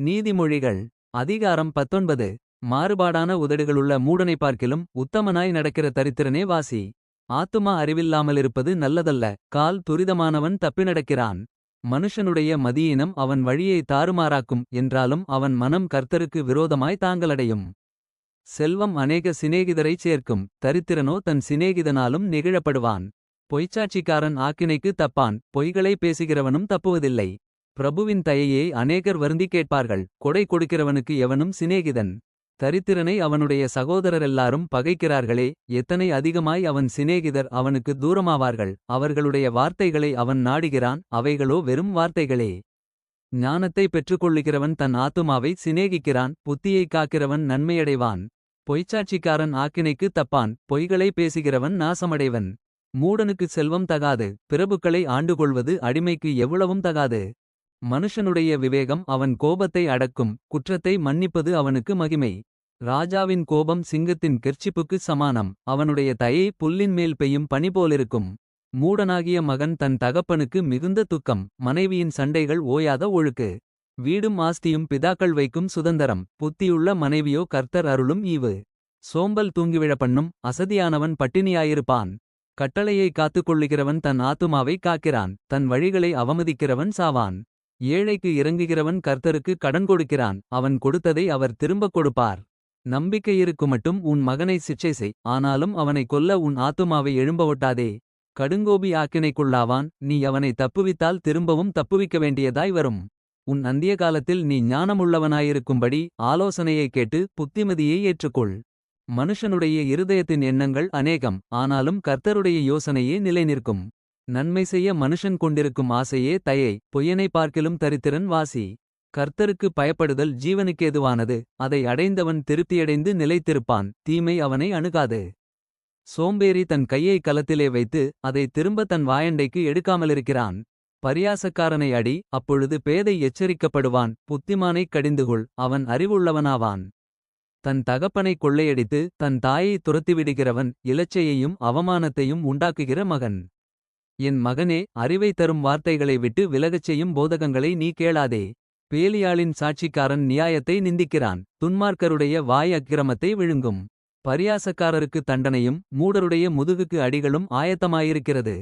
நீதிமொழிகள் அதிகாரம் பத்தொன்பது மாறுபாடான உதடுகளுள்ள மூடனை பார்க்கிலும் உத்தமனாய் நடக்கிற தரித்திரனே வாசி. ஆத்துமா அறிவில்லாமலிருப்பது நல்லதல்ல கால் துரிதமானவன் தப்பி நடக்கிறான். மனுஷனுடைய மதியினம் அவன் வழியை தாறுமாறாக்கும் என்றாலும் அவன் மனம் கர்த்தருக்கு விரோதமாய் தாங்களடையும் செல்வம் அநேக சிநேகிதரைச் சேர்க்கும் தரித்திரனோ தன் சிநேகிதனாலும் நெகிழப்படுவான். பொய்ச்சாட்சிக்காரன் ஆக்கினைக்கு தப்பான் பொய்களை பேசுகிறவனும் தப்புவதில்லை. பிரபுவின் தயையை அநேகர் வருந்தி கேட்பார்கள். கொடை கொடுக்கிறவனுக்கு எவனும் சிநேகிதன். தரித்திரனை அவனுடைய சகோதரரெல்லாரும் பகைக்கிறார்களே எத்தனை அதிகமாய் அவன் சிநேகிதர் அவனுக்கு தூரமாவார்கள். அவர்களுடைய வார்த்தைகளை அவன் நாடுகிறான் அவைகளோ வெறும் வார்த்தைகளே. ஞானத்தை பெற்றுக்கொள்ளுகிறவன் தன் ஆத்துமாவை சிநேகிக்கிறான் புத்தியைக் காக்கிறவன் நன்மையடைவான். பொய்ச்சாட்சிக்காரன் ஆக்கினைக்கு தப்பான் பொய்களை பேசுகிறவன் நாசமடைவன். மூடனுக்கு செல்வம் தகாது பிரபுக்களை ஆண்டுகொள்வது அடிமைக்கு எவ்வளவும் தகாது. மனுஷனுடைய விவேகம் அவன் கோபத்தை அடக்கும் குற்றத்தை மன்னிப்பது அவனுக்கு மகிமை. ராஜாவின் கோபம் சிங்கத்தின் கெர்ச்சிப்புக்கு சமானம் அவனுடைய தயை புல்லின் மேல் பெய்யும் பனி போலிருக்கும். மூடனாகிய மகன் தன் தகப்பனுக்கு மிகுந்த துக்கம் மனைவியின் சண்டைகள் ஓயாத ஒழுக்கு. வீடும் ஆஸ்தியும் பிதாக்கள் வைக்கும் சுதந்தரம் புத்தியுள்ள மனைவியோ கர்த்தர் அருளும் ஈவு. சோம்பல் தூங்கிவிழப்பண்ணும் அசதியானவன் பட்டினியாயிருப்பான். கட்டளையை காத்துக்கொள்ளுகிறவன் தன் ஆத்துமாவை காக்கிறான் தன் வழிகளை அவமதிக்கிறவன் சாவான். ஏழைக்கு இறங்குகிறவன் கர்த்தருக்கு கடன் கொடுக்கிறான் அவன் கொடுத்ததை அவர் திரும்பக் கொடுப்பார். நம்பிக்கையிருக்குமட்டும் உன் மகனை சிற்சை செய் ஆனாலும் அவனை கொல்ல உன் ஆத்துமாவை எழும்பவொட்டாதே. கடுங்கோபி ஆக்கினைக்குள்ளாவான் நீ அவனை தப்புவித்தால் திரும்பவும் தப்புவிக்க வேண்டியதாய் வரும். உன் அந்திய காலத்தில் நீ ஞானமுள்ளவனாயிருக்கும்படி ஆலோசனையைக் கேட்டு புத்திமதியை ஏற்றுக்கொள். மனுஷனுடைய இருதயத்தின் எண்ணங்கள் அநேகம் ஆனாலும் கர்த்தருடைய யோசனையே நிலைநிற்கும். நன்மை செய்ய மனுஷன் கொண்டிருக்கும் ஆசையே தயை பொய்யனை பார்க்கிலும் தரித்திரன் வாசி. கர்த்தருக்கு பயப்படுதல் ஜீவனுக்கேதுவானது அதை அடைந்தவன் திருப்தியடைந்து நிலைத்திருப்பான் தீமை அவனை அணுகாது. சோம்பேறி தன் கையை கலத்திலே வைத்து அதை திரும்ப தன் வாயண்டைக்கு எடுக்காமலிருக்கிறான். பரியாசக்காரனை அடி அப்பொழுது பேதை எச்சரிக்கப்படுவான் புத்திமானைக் கடிந்துகொள் அவன் அறிவுள்ளவனாவான். தன் தகப்பனைக் கொள்ளையடித்து தன் தாயை துரத்திவிடுகிறவன் இலச்சையையும் அவமானத்தையும் உண்டாக்குகிற மகன். என் மகனே அறிவை தரும் வார்த்தைகளை விட்டு விலகச் செய்யும் போதகங்களை நீ கேளாதே. பேலியாளின் சாட்சிக்காரன் நியாயத்தை நிந்திக்கிறான். துன்மார்க்கருடைய வாய் அக்கிரமத்தை விழுங்கும். பரியாசக்காரருக்கு தண்டனையும் மூடருடைய முதுகுக்கு அடிகளும் ஆயத்தமாயிருக்கிறது.